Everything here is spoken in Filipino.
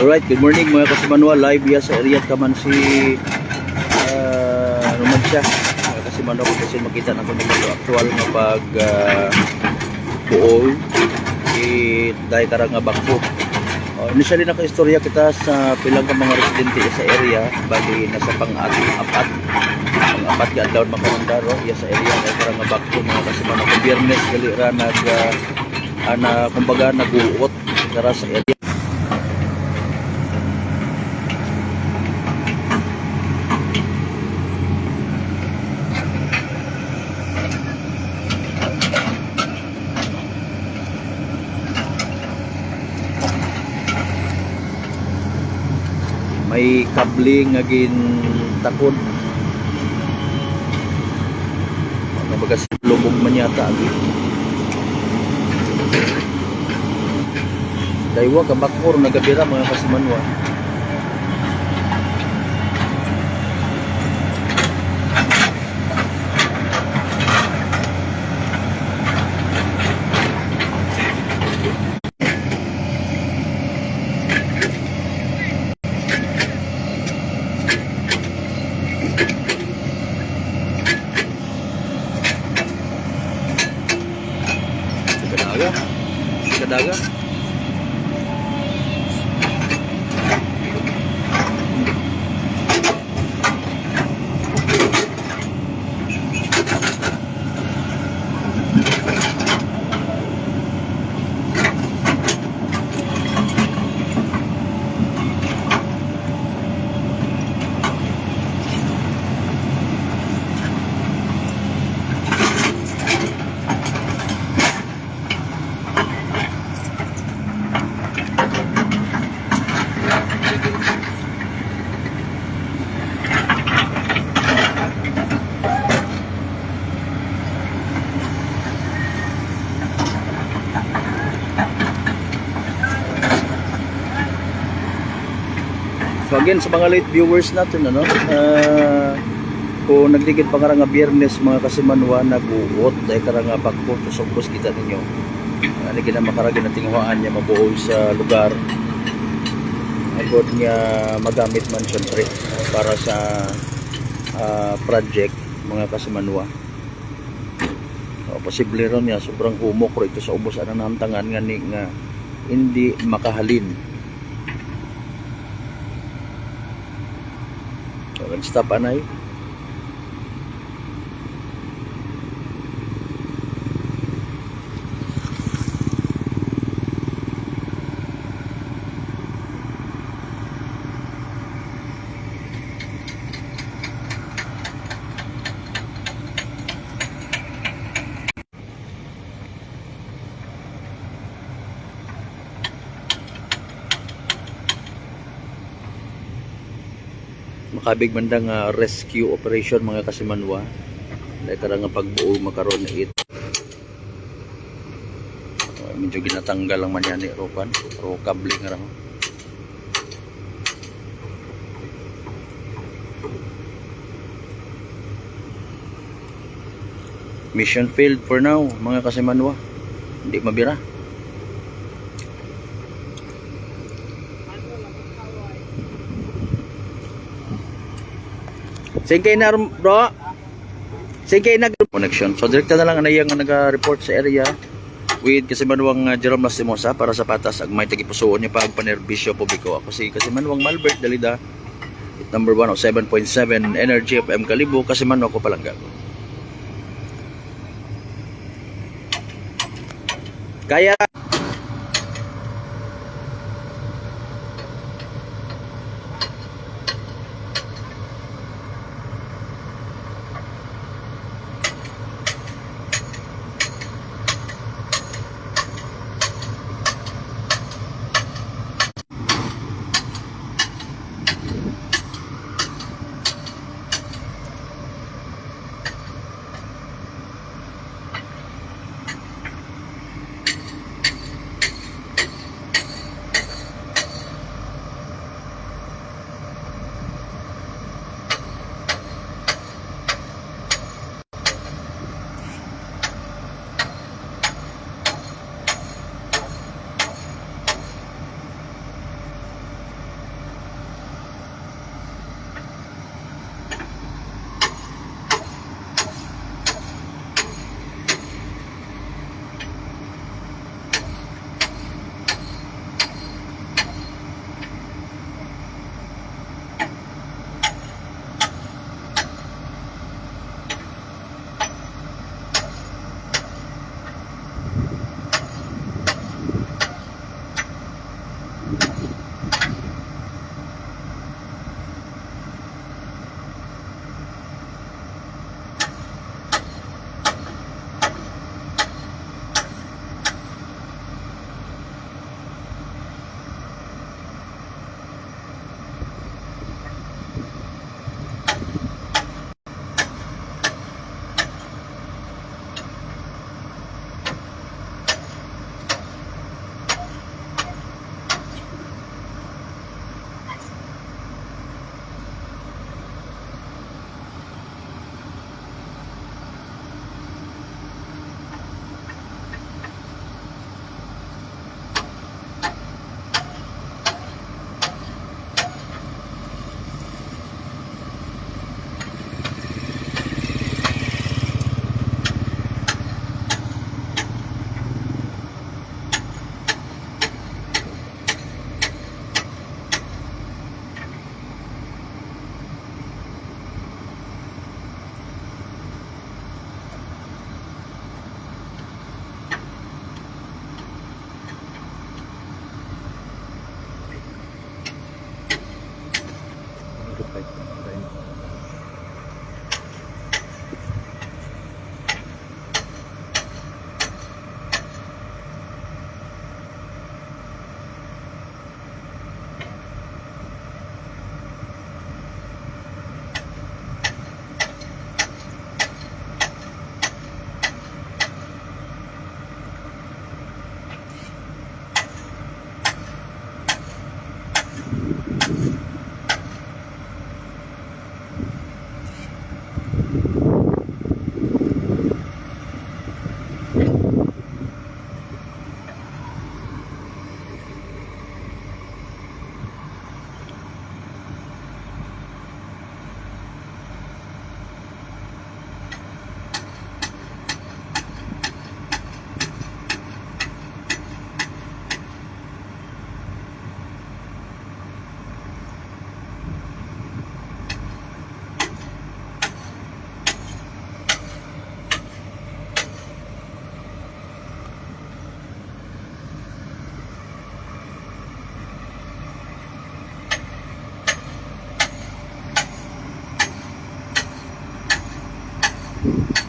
Alright, good morning mga kasimanwa. Live ya sa area kaman si uh, Roman siya. Mga kasimanwa ko kasi makita na ko na mga actual nga pag uh, buol i dahil karang nga bangko. Uh, initially naka-istorya kita sa pilang ka mga residente sa area bali nasa pang-apat pang-apat ka adlaw makamandaro iya sa area dahil karang nga bangko mga kasimanwa. Kung biyernes gali ra nag uh, ana kumbaga nag-uot kara sa area may kabling nga gin takod ano baga lubog man yata daywa ka bakor nagabira mga kasimanwa again, sa mga late viewers natin, ano, uh, kung nagligid pa nga nga biyernes, mga kasimanwa, nag-uot, dahil ka nga bakpo, tusokos kita ninyo. Uh, na makaragin na tinghuaan niya mabuo sa lugar. Agod niya magamit man syempre uh, para sa uh, project, mga kasimanwa. So, posible ron niya, sobrang humok ro ito sa ubos ano namtangan nga ni nga hindi makahalin Nag-stop anay. Makabig man nga rescue operation mga kasimanwa. Dahil ka nga pagbuo makaroon na it uh, medyo ginatanggal lang man yan ni Ropan. Pero kabling nga raw. Mission failed for now mga kasimanwa. Hindi mabira Singkay na bro. Singkay na connection. So direkta na lang anayang nga naga-report sa area with kasi manuwang uh, Jerome Lastimosa para sa patas ag may tagipusuon niya pag panerbisyo publiko. Ako si kasi manuwang Malbert Dalida number 107.7 Energy FM Kalibo kasi manuwa ko palang gago. Kaya Mm-hmm.